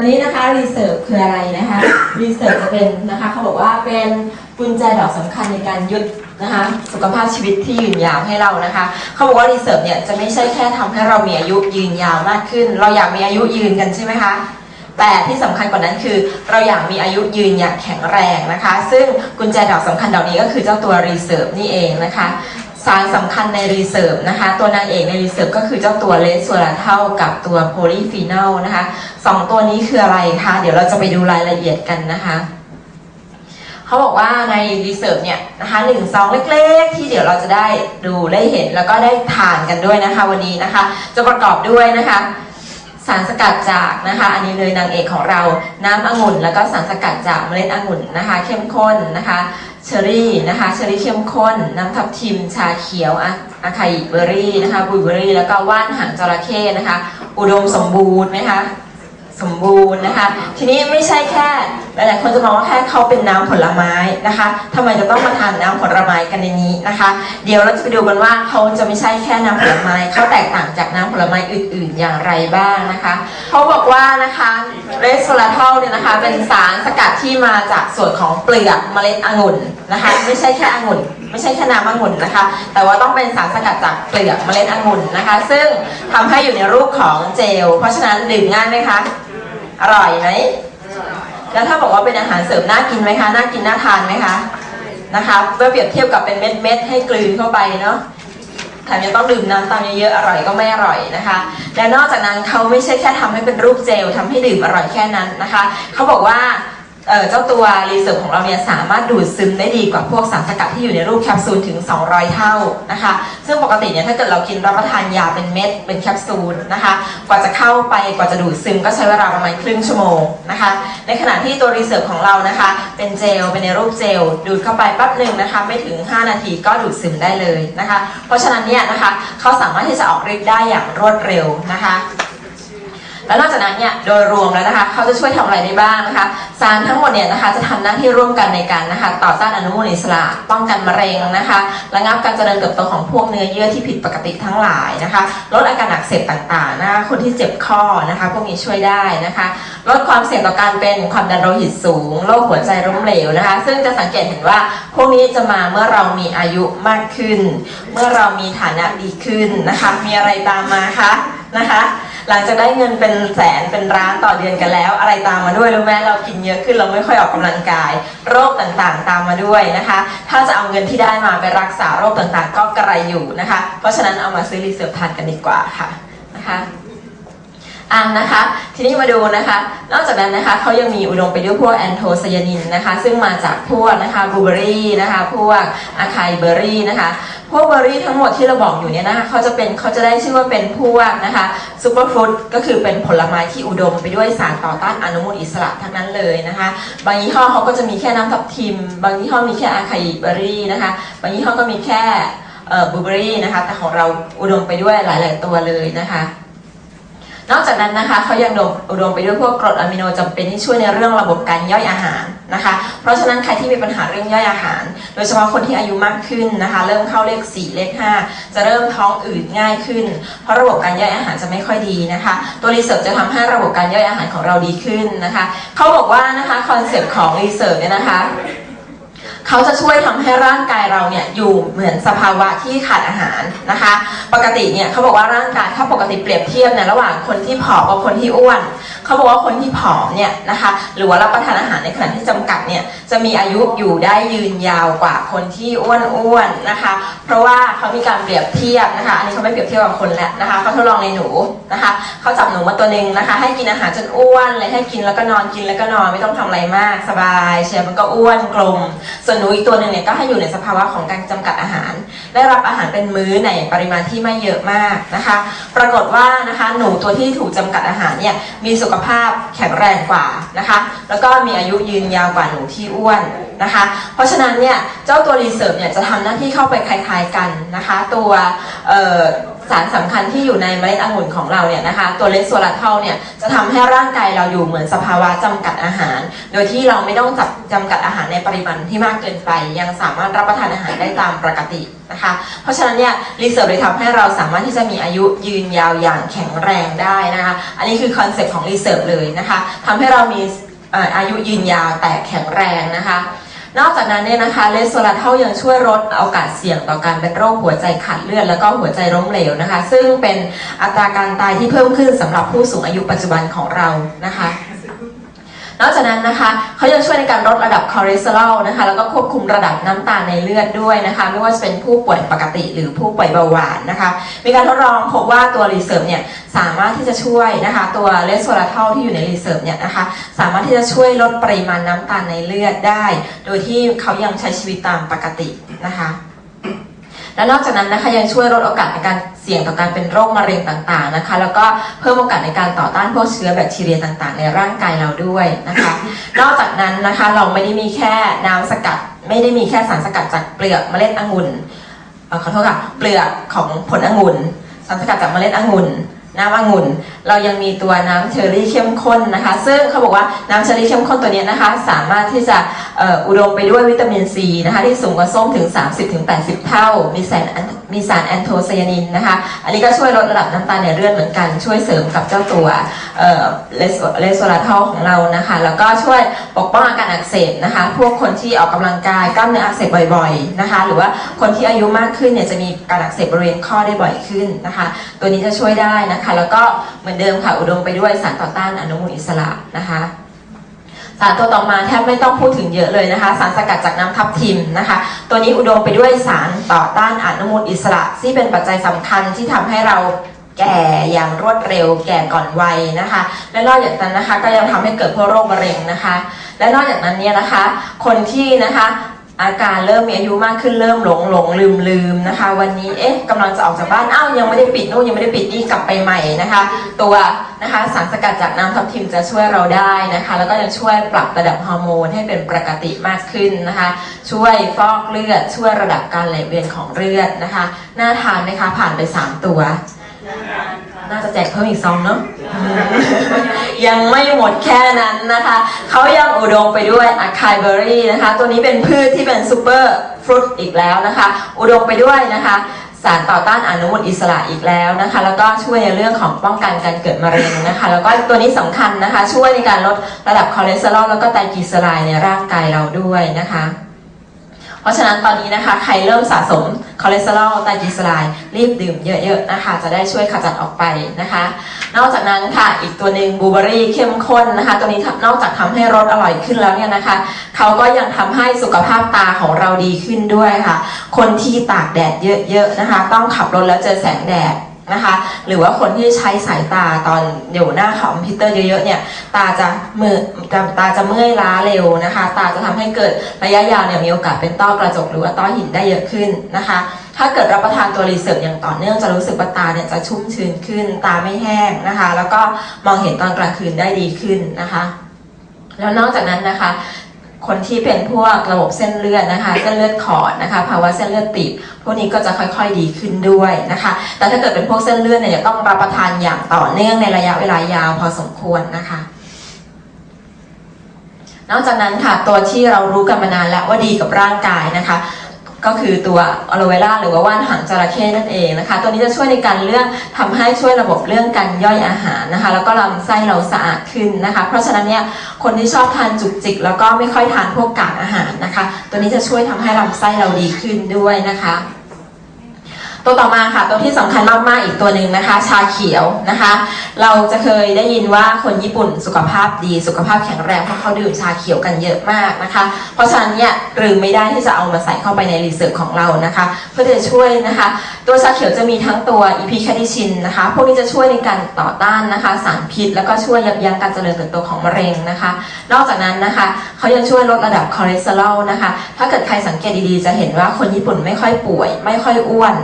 อันนี้นะคะรีเซิร์ฟคืออะไรนะคะรีเซิร์ฟจะเป็นนะคะเขาบอกว่าเป็นกุญแจดอกสำคัญในการยึดนะคะสุขภาพชีวิตที่ยืนยาวให้เรานะคะเขาบอกว่ารีเซิร์ฟเนี่ยจะไม่ใช่แค่ทำให้เรามีอายุยืนยาวมากขึ้น เราอยากมีอายุยืนกันใช่ไหมคะแต่ที่สำคัญกว่านั้นคือ เราอยากมีอายุยืนอย่างแข็งแรงนะคะ ซึ่งกุญแจดอกสำคัญดอกนี้ก็คือเจ้าตัวรีเซิร์ฟนี่เองนะคะ สารสำคัญในรีเซิร์ฟนะคะ ตัวนางเอกในรีเซิร์ฟก็คือเจ้าตัวเลสโซลาเทลกับตัวโพลีฟีนอลนะคะสองตัวนี้คืออะไรคะ เดี๋ยวเราจะไปดูรายละเอียดกันนะคะเขาบอกว่าในรีเซิร์ฟเนี่ยนะคะหนึ่งซองเล็กๆ ที่เดี๋ยวเราจะได้ดูได้เห็นแล้วก็ได้ทานกันด้วยนะคะวันนี้นะคะ จะประกอบด้วยนะคะ สารสกัดจากนะคะ อันนี้เลยนางเอกของเราน้ำองุ่น แล้วก็สารสกัดจากเมล็ดองุ่นนะคะ เข้มข้นนะคะเชอรี่นะคะเชอรี่เข้มข้น น้ำทับทิมชาเขียวอะอะคาอิเบอรี่นะคะบุยเบอรี่ แล้วก็ว่านหางจระเข้นะคะ อุดมสมบูรณ์ไหมคะ สมบูรณ์นะคะ ทีนี้ไม่ใช่แค่หลายๆคนจะมองว่าแค่เขาเป็นน้ำผลไม้นะคะทำไมจะต้องมาทานน้ำผลไม้กันในนี้นะคะ เดี๋ยวเราจะไปดูกันว่าเขาจะไม่ใช่แค่น้ำผลไม้เขาแตกต่างจากน้ำผลไม้อื่น ๆ อย่างไรบ้างนะคะเขาบอกว่านะคะเรสโซลาทอลเนี่ยนะคะ เป็นสารสกัดที่มาจากส่วนของเปลือกเมล็ดองุ่นนะคะ ไม่ใช่แค่องุ่นไม่ใช่แค่น้ำองุ่นนะคะ แต่ว่าต้องเป็นสารสกัดจากเปลือกเมล็ดองุ่นนะคะ ซึ่งทำให้อยู่ในรูปของเจล เพราะฉะนั้นดื่มง่ายไหมคะ อร่อยไหมแล้วถ้าบอกว่าเป็นอาหารเสริมน่ากินไหมคะ น่ากินน่าทานไหมคะนะคะเมื่อเปรียบเทียบกับเป็นเม็ดเม็ดๆให้กลืนเข้าไปเนาะแถมยังต้องดื่มน้ำตามเยอะๆอร่อยก็ไม่อร่อยนะคะ และนอกจากนั้นเขาไม่ใช่แค่ทำให้เป็นรูปเจลทำให้ดื่มอร่อยแค่นั้นนะคะเขาบอกว่า เจ้าตัวรีเซิร์ฟของเราเนี่ยสามารถดูดซึมได้ดีกว่าพวกสารสกัดที่อยู่ในรูปแคปซูลถึง 200 เท่านะคะ ซึ่งปกติเนี่ยถ้าเกิดเรากินรับประทานยาเป็นเม็ดเป็นแคปซูลนะคะ กว่าจะเข้าไปกว่าจะดูดซึมก็ใช้เวลาประมาณครึ่งชั่วโมงนะคะ ในขณะที่ตัวรีเซิร์ฟของเรานะคะ เป็นเจลเป็นในรูปเจลดูดเข้าไปแป๊บหนึ่งนะคะไม่ถึง 5 นาทีก็ดูดซึมได้เลยนะคะ เพราะฉะนั้นเนี่ยนะคะเขาสามารถที่จะออกฤทธิ์ได้อย่างรวดเร็วนะคะ แล้วนอกจากนั้นเนี่ยโดยรวมแล้วนะคะเขาจะช่วยทำอะไรได้บ้างนะคะสารทั้งหมดเนี่ยนะคะจะทำหน้าที่ร่วมกันในการนะคะต่อต้านอนุมูลอิสระป้องกันมะเร็งนะคะระงับการเจริญเติบโตของพวกเนื้อเยื่อที่ผิดปกติทั้งหลายนะคะลดอาการอักเสบต่างๆนะคะคนที่เจ็บข้อนะคะพวกนี้ช่วยได้นะคะลดความเสี่ยงต่อการเป็นความดันโลหิตสูงโรคหัวใจล้มเหลวนะคะ ซึ่งจะสังเกตเห็นว่าพวกนี้จะมาเมื่อเรามีอายุมากขึ้น เมื่อเรามีฐานะดีขึ้นนะคะ มีอะไรตามมาคะนะคะ หลังจากได้เงินเป็นแสนเป็นล้านต่อเดือนกันแล้ว อะไรตามมาด้วยรู้ไหมเรากินเยอะขึ้นเราไม่ค่อยออกกำลังกาย โรคต่างๆตามมาด้วยนะคะ ถ้าจะเอาเงินที่ได้มาไปรักษาโรคต่างๆ ก็กระไรอยู่นะคะ เพราะฉะนั้นเอามาซื้อรีเซิร์ฟทานกันดีกว่าค่ะนะคะอะนะคะ ทีนี้มาดูนะคะ นอกจากนั้นนะคะเขายังมีอุดมไปด้วยพวกแอนโทไซยานินนะคะ ซึ่งมาจากพวกนะคะบลูเบอรี่นะคะ พวกอะคายเบอรี่นะคะ พวกเบอร์รี่ทั้งหมดที่เราบอกอยู่เนี่ยนะคะเขาจะเป็นเขาจะได้ชื่อว่าเป็นพวกนะคะซูเปอร์ฟรุตก็คือเป็นผลไม้ที่อุดมไปด้วยสารต่อต้านอนุมูลอิสระทั้งนั้นเลยนะคะ บางยี่ห้อเขาก็จะมีแค่น้ำทับทิม บางยี่ห้อมีแค่อะคายเบอรี่นะคะบางยี่ห้อก็มีแค่บลูเบอรี่นะคะแต่ของเราอุดมไปด้วยหลาย ๆ ตัวเลยนะคะนอกจากนั้นนะคะเขายังอุดมไปด้วยพวกกรดอะมิโนจำเป็นที่ช่วยในเรื่องระบบการย่อยอาหาร นะคะ เพราะฉะนั้นใครที่มีปัญหาเรื่องย่อยอาหาร โดยเฉพาะคนที่อายุมากขึ้นนะคะ เริ่มเข้าเลข 4 เลข 5 จะเริ่มท้องอืดง่ายขึ้น เพราะระบบการย่อยอาหารจะไม่ค่อยดีนะคะ ตัวรีเสิร์ชจะทำให้ระบบการย่อยอาหารของเราดีขึ้นนะคะเขาบอกว่านะคะคอนเซปต์ของรีเสิร์ชเนี่ยนะคะเขาจะช่วยทำให้ร่างกายเราเนี่ยอยู่เหมือนสภาวะที่ขาดอาหารนะคะ ปกติเนี่ยเขาบอกว่าร่างกายถ้าปกติเปรียบเทียบเนี่ยระหว่างคนที่ผอมกับคนที่อ้วน เขาบอกว่าคนที่ผอมเนี่ยนะคะหรือว่ารับประทานอาหารในขณะที่จำกัดเนี่ยจะมีอายุอยู่ได้ยืนยาวกว่าคนที่อ้วนอ้วนๆนะคะ เพราะว่าเขามีการเปรียบเทียบนะคะ อันนี้เขาไม่เปรียบเทียบกับคนแล้วนะคะเขาทดลองในหนูนะคะเขาจับหนูมาตัวหนึ่งนะคะ ให้กินอาหารจนอ้วนเลยให้กินแล้วก็นอนกินแล้วก็นอนไม่ต้องทำอะไรมากสบายเชียร์มันก็อ้วนกลม ส่วนหนูอีกตัวหนึ่งเนี่ยก็ให้อยู่ในสภาวะของการจำกัดอาหาร ได้รับอาหารเป็นมื้อในปริมาณที่ไม่เยอะมากนะคะ ปรากฏว่านะคะหนูตัวที่ถูกจำกัดอาหารเนี่ยมีสุขภาพแข็งแรงกว่านะคะ แล้วก็มีอายุยืนยาวกว่าหนูที่อ้วนนะคะ เพราะฉะนั้นเนี่ยเจ้าตัวรีเซิร์ฟเนี่ยจะทำหน้าที่เข้าไปคล้ายๆกันนะคะ ตัว สารสำคัญที่อยู่ในเมล็ดองุ่นของเราเนี่ยนะคะ ตัวเลสโซลาเทลเนี่ยจะทำให้ร่างกายเราอยู่เหมือนสภาวะจำกัดอาหาร โดยที่เราไม่ต้องจับจำกัดอาหารในปริมาณที่มากเกินไป ยังสามารถรับประทานอาหารได้ตามปกตินะคะ เพราะฉะนั้นเนี่ยรีเสิร์ชเลยทำให้เราสามารถที่จะมีอายุยืนยาวอย่างแข็งแรงได้นะคะ อันนี้คือคอนเซ็ปต์ของรีเสิร์ชเลยนะคะทำให้เรามีอายุยืนยาวแต่แข็งแรงนะคะ นอกจากนั้นเนี่ยนะคะเลสโซลาเทลยังช่วยลดโอกาสเสี่ยงต่อการเป็นโรคหัวใจขาดเลือดแล้วก็หัวใจล้มเหลวนะคะ ซึ่งเป็นอัตราการตายที่เพิ่มขึ้นสำหรับผู้สูงอายุปัจจุบันของเรานะคะ นอกจากนั้นนะคะเขายังช่วยในการลดระดับคอเลสเตอรอลนะคะแล้วก็ควบคุมระดับน้ำตาลในเลือดด้วยนะคะ ไม่ว่าจะเป็นผู้ป่วยปกติหรือผู้ป่วยเบาหวานนะคะ มีการทดลองพบว่าตัวรีเซิร์ฟเนี่ยสามารถที่จะช่วยนะคะ ตัวเลสโซลาเทลที่อยู่ในรีเซิร์ฟเนี่ยนะคะสามารถที่จะช่วยลดปริมาณน้ำตาลในเลือดได้ โดยที่เขายังใช้ชีวิตตามปกตินะคะ และนอกจากนั้นนะคะยังช่วยลดโอกาสในการเสี่ยงต่อการเป็นโรคมะเร็งต่างๆนะคะ แล้วก็เพิ่มโอกาสในการต่อต้านพวกเชื้อแบคทีเรียต่างๆ ในร่างกายเราด้วยนะคะ นอกจากนั้นนะคะเราไม่ได้มีแค่น้ำสกัด ไม่ได้มีแค่สารสกัดจากเปลือกเมล็ดองุ่นขอโทษค่ะเปลือกของผลองุ่นสารสกัดจากเมล็ดองุ่น น้ำองุ่น เรายังมีตัวน้ำเชอร์รี่เข้มข้นนะคะ ซึ่งเขาบอกว่าน้ำเชอร์รี่เข้มข้นตัวนี้นะคะ สามารถที่จะอ,อ,อุดมไปด้วยวิตามินซีนะคะที่สูงกว่าส้มถึง 30-80 เท่า มีสารมีสารแอนโทไซยานินนะคะ อันนี้ก็ช่วยลดระดับน้ำตาลในเลือดเหมือนกัน ช่วยเสริมกับเจ้าตัวเลสเลสโซลาทอลของเรานะคะ แล้วก็ช่วยปกป้องอาการอักเสบนะคะ พวกคนที่ออกกำลังกายกล้ามเนื้ออักเสบบ่อยๆนะคะ หรือว่าคนที่อายุมากขึ้นเนี่ยจะมีการอักเสบบริเวณข้อได้บ่อยขึ้นนะคะ ตัวนี้จะช่วยได้นะคะแล้วก็เหมือนเดิมค่ะอุดมไปด้วยสารต่อต้านอนุมูลอิสระนะคะสารตัวต่อมาแทบไม่ต้องพูดถึงเยอะเลยนะคะ สารสกัดจากน้ำทับทิมนะคะ ตัวนี้อุดมไปด้วยสารต่อต้านอนุมูลอิสระที่เป็นปัจจัยสำคัญที่ทำให้เราแก่อย่างรวดเร็วแก่ก่อนวัยนะคะ และนอกจากนั้นนะคะก็ยังทำให้เกิดพวกโรคมะเร็งนะคะ และนอกจากนั้นเนี่ยนะคะ คนที่นะคะ อาการเริ่มมีอายุมากขึ้นเริ่มหลงหลงลืมลืมนะคะ วันนี้เอ๊ะกำลังจะออกจากบ้านอ้าวยังไม่ได้ปิดนู่นยังไม่ได้ปิดนี่กลับไปใหม่นะคะ ตัวนะคะสารสกัดจากน้ำทับทิมจะช่วยเราได้นะคะ แล้วก็ยังช่วยปรับระดับฮอร์โมนให้เป็นปกติมากขึ้นนะคะ ช่วยฟอกเลือด ช่วยระดับการไหลเวียนของเลือดนะคะน่าทานไหมคะผ่านไป 3 ตัวน่า น่าจะแจกเพิ่มอีกซองเนาะยังไม่หมดแค่นั้นนะคะ เขายังอุดมไปด้วยอะคายเบอรี่นะคะ ตัวนี้เป็นพืชที่เป็นซูเปอร์ฟรุตอีกแล้วนะคะ อุดมไปด้วยนะคะสารต่อต้านอนุมูลอิสระอีกแล้วนะคะ แล้วก็ช่วยในเรื่องของป้องกันการเกิดมะเร็งนะคะ แล้วก็ตัวนี้สำคัญนะคะ ช่วยในการลดระดับคอเลสเตอรอลแล้วก็ไตรกลีเซอไรด์ในร่างกายเราด้วยนะคะ เพราะฉะนั้นตอนนี้นะคะใครเริ่มสะสมคอเลสเตอรอลไตรกลีเซอไรด์รีบดื่มเยอะๆนะคะ จะได้ช่วยขจัดออกไปนะคะ นอกจากนั้นค่ะอีกตัวหนึ่งบลูเบอรี่เข้มข้นนะคะ ตัวนี้นอกจากทำให้รสอร่อยขึ้นแล้วเนี่ยนะคะเขาก็ยังทำให้สุขภาพตาของเราดีขึ้นด้วยค่ะ คนที่ตากแดดเยอะๆนะคะ ต้องขับรถแล้วเจอแสงแดด นะคะ หรือว่าคนที่ใช้สายตาตอนอยู่หน้าคอมพิวเตอร์เยอะๆเนี่ยตาจะมือตาจะเมื่อยล้าเร็วนะคะ ตาจะทำให้เกิดระยะยาวเนี่ยมีโอกาสเป็นต้อกระจกหรือว่าต้อหินได้เยอะขึ้นนะคะ ถ้าเกิดรับประทานตัวรีเซิร์ฟอย่างต่อเนื่องจะรู้สึกว่าตาเนี่ยจะชุ่มชื้นขึ้น ตาไม่แห้งนะคะ แล้วก็มองเห็นตอนกลางคืนได้ดีขึ้นนะคะแล้วนอกจากนั้นนะคะ คนที่เป็นพวกระบบเส้นเลือดนะคะเส้นเลือดขอดนะคะภาวะเส้นเลือดตีบพวกนี้ก็จะค่อยๆดีขึ้นด้วยนะคะ แต่ถ้าเกิดเป็นพวกเส้นเลือดเนี่ยจะต้องรับประทานอย่างต่อเนื่องในระยะเวลายาวพอสมควรนะคะ นอกจากนั้นค่ะตัวที่เรารู้กันมานานแล้วว่าดีกับร่างกายนะคะ ก็คือตัวออโลเวล่าหรือว่าว่านหางจระเข้นั่นเองนะคะ ตัวนี้จะช่วยในการเรื่องทำให้ช่วยระบบเรื่องการย่อยอาหารนะคะ แล้วก็ลำไส้เราสะอาดขึ้นนะคะ เพราะฉะนั้นเนี่ยคนที่ชอบทานจุกจิก แล้วก็ไม่ค่อยทานพวกกากอาหารนะคะ ตัวนี้จะช่วยทำให้ลำไส้เราดีขึ้นด้วยนะคะ ตัวต่อมาค่ะตัวที่สำคัญมากๆอีกตัวหนึ่งนะคะ ชาเขียวนะคะ เราจะเคยได้ยินว่าคนญี่ปุ่นสุขภาพดีสุขภาพแข็งแรงเพราะเขาดื่มชาเขียวกันเยอะมากนะคะ เพราะฉะนั้นเนี่ยลืมไม่ได้ที่จะเอามาใส่เข้าไปในรีเสิร์ชของเรานะคะ เพื่อจะช่วยนะคะ ตัวชาเขียวจะมีทั้งตัวอีพีแคดิชินนะคะ พวกนี้จะช่วยในการต่อต้านนะคะ สารพิษ แล้วก็ช่วยยับยั้งการเจริญเติบโตของมะเร็งนะคะ นอกจากนั้นนะคะเขายังช่วยลดระดับคอเลสเตอรอลนะคะ ถ้าเกิดใครสังเกตดีๆจะเห็นว่าคนญี่ปุ่นไม่ค่อยป่วย ไม่ค่อยอ้วน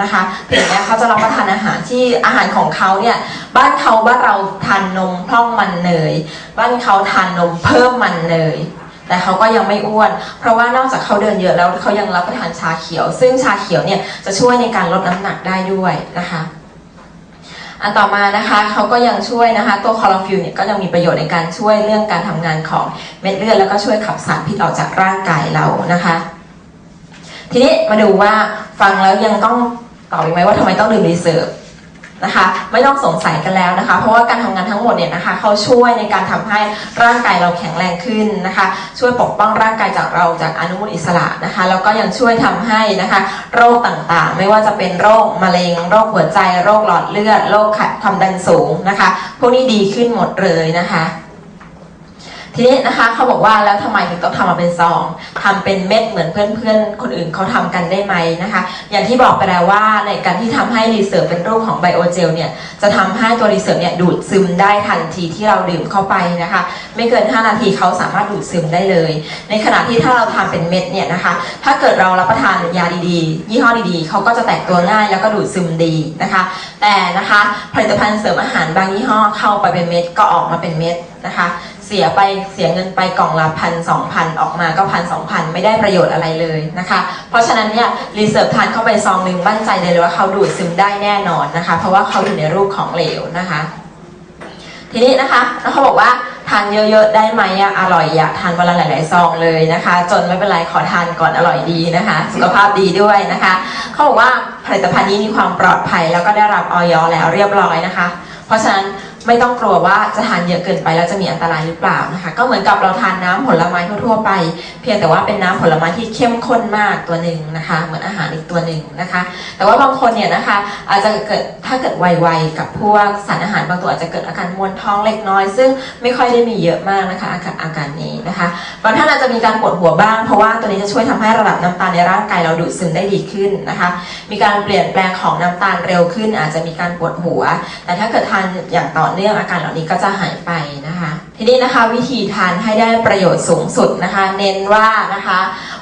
นะคะเพียงแค่เขาจะรับประทานอาหารที่อาหารของเขาเนี่ยบ้านเขาบ้านเราทานนมพร่องมันเนยบ้านเขาทานนมเพิ่มมันเนยแต่เขาก็ยังไม่อ้วน เพราะว่านอกจากเขาเดินเยอะแล้วเขายังรับประทานชาเขียว ซึ่งชาเขียวเนี่ยจะช่วยในการลดน้ำหนักได้ด้วยนะคะอันต่อมานะคะเขาก็ยังช่วยนะคะ ตัวคลอรฟิลเนี่ยก็ยังมีประโยชน์ในการช่วยเรื่องการทำงานของเม็ดเลือดแล้วก็ช่วยขับสารพิษออกจากร่างกายเรานะคะ ทีนี้มาดูว่าฟังแล้วยังต้อง ตอบอีกไหมว่าทำไมต้องดื่มรีเซิร์ฟนะคะไม่ต้องสงสัยกันแล้วนะคะ เพราะว่าการทำงานทั้งหมดเนี่ยนะคะเขาช่วยในการทำให้ร่างกายเราแข็งแรงขึ้นนะคะ ช่วยปกป้องร่างกายจากเราจากอนุมูลอิสระนะคะ แล้วก็ยังช่วยทำให้นะคะ โรคต่างๆ ไม่ว่าจะเป็นโรคมะเร็ง โรคหัวใจ โรคหลอดเลือด โรคขัดความดันสูงนะคะ พวกนี้ดีขึ้นหมดเลยนะคะ ทีนี้นะคะเขาบอกว่าแล้วทำไมถึงต้องทำมาเป็นซองทำเป็นเม็ดเหมือนเพื่อนๆ คนอื่นเขาทำกันได้ไหมนะคะ อย่างที่บอกไปแล้วว่าในการที่ทำให้รีเซิร์ฟเป็นรูปของไบโอเจลเนี่ยจะทำให้ตัวรีเซิร์ฟเนี่ยดูดซึมได้ทันทีที่เราดื่มเข้าไปนะคะ ไม่เกิน 5 นาทีเขาสามารถดูดซึมได้เลย ในขณะที่ถ้าเราทำเป็นเม็ดเนี่ยนะคะ ถ้าเกิดเรารับประทานยาดีๆ ยี่ห้อดีๆเขาก็จะแตกตัวง่ายแล้วก็ดูดซึมดีนะคะ แต่นะคะผลิตภัณฑ์เสริมอาหารบางยี่ห้อเข้าไปเป็นเม็ดก็ออกมาเป็นเม็ดนะคะ สียไปเสียเงินไปกล่องละพันสองพันออกมาก็พันสองพันไม่ได้ประโยชน์อะไรเลยนะคะ เพราะฉะนั้นเนี่ยรีเซิร์ฟทานเข้าไปซองหนึ่งมั่นใจเลยว่าเขาดูดซึมได้แน่นอนนะคะ เพราะว่าเขาอยู่ในรูปของเหลวนะคะ ทีนี้นะคะแล้วเขาบอกว่าทานเยอะๆได้ไหมอะอร่อยอยากทานวันละหลายๆซองเลยนะคะ จนไม่เป็นไรขอทานก่อนอร่อยดีนะคะ สุขภาพดีด้วยนะคะเขาบอกว่าผลิตภัณฑ์นี้มีความปลอดภัยแล้วก็ได้รับออยแล้วเรียบร้อยนะคะ เพราะฉะนั้น ไม่ต้องกลัวว่าจะทานเยอะเกินไปแล้วจะมีอันตรายหรือเปล่านะคะ ก็เหมือนกับเราทานน้ำผลไม้ทั่วๆไป เพียงแต่ว่าเป็นน้ำผลไม้ที่เข้มข้นมากตัวหนึ่งนะคะ เหมือนอาหารอีกตัวหนึ่งนะคะ แต่ว่าบางคนเนี่ยนะคะอาจจะเกิดถ้าเกิดไวๆกับพวกสารอาหารบางตัวอาจจะเกิดอาการมวนท้องเล็กน้อย ซึ่งไม่ค่อยได้มีเยอะมากนะคะอาการอาการนี้นะคะบางท่านอาจจะมีการปวดหัวบ้างเพราะว่าตัวนี้จะช่วยทำให้ระดับน้ำตาลในร่างกายเราดูดซึมได้ดีขึ้นนะคะ มีการเปลี่ยนแปลงของน้ำตาลเร็วขึ้น อาจจะมีการปวดหัว แต่ถ้าเกิดทานอย่างต่อเนื่องอาการเหล่านี้ก็จะหายไปนะคะ ทีนี้นะคะวิธีทานให้ได้ประโยชน์สูงสุดนะคะ เน้นว่านะคะ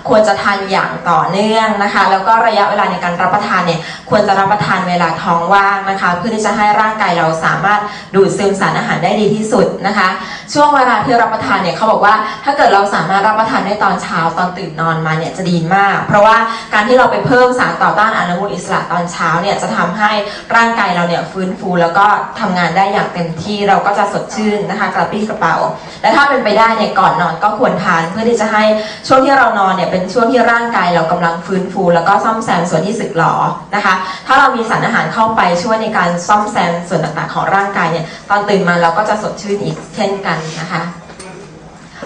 ควรจะทานอย่างต่อเนื่องนะคะ แล้วก็ระยะเวลาในการรับประทานเนี่ยควรจะรับประทานเวลาท้องว่างนะคะ เพื่อที่จะให้ร่างกายเราสามารถดูดซึมสารอาหารได้ดีที่สุดนะคะ ช่วงเวลาที่รับประทานเนี่ยเขาบอกว่าถ้าเกิดเราสามารถรับประทานได้ตอนเช้าตอนตื่นนอนมาเนี่ยจะดีมาก เพราะว่าการที่เราไปเพิ่มสารต่อต้านอนุมูลอิสระตอนเช้าเนี่ยจะทำให้ร่างกายเราเนี่ยฟื้นฟูแล้วก็ทำงานได้อย่างเต็มที่เราก็จะสดชื่นนะคะกระปรี้กระเป๋า และถ้าเป็นไปได้เนี่ยก่อนนอนก็ควรทานเพื่อที่จะให้ช่วงที่เรานอนเนี่ยเป็นช่วงที่ร่างกายเรากำลังฟื้นฟู แล้วก็ซ่อมแซมส่วนที่สึกหรอนะคะ ถ้าเรามีสารอาหารเข้าไปช่วยในการซ่อมแซมส่วนต่างๆของร่างกายเนี่ยตอนตื่นมาเราก็จะสดชื่นอีกเช่นกันนะคะ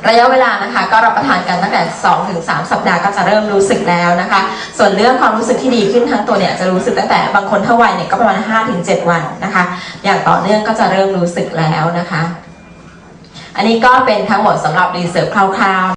ระยะเวลานะคะก็รับประทานกันตั้งแต่2ถึง3สัปดาห์ก็จะเริ่มรู้สึกแล้วนะคะ ส่วนเรื่องความรู้สึกที่ดีขึ้นทั้งตัวเนี่ยจะรู้สึกตั้งแต่บางคนเท่าวัยเนี่ยก็ประมาณ 5-7 วันนะคะ อย่างต่อเนื่องก็จะเริ่มรู้สึกแล้วนะคะ อันนี้ก็เป็นทั้งหมดสำหรับรีเสิร์ชคร่าวๆ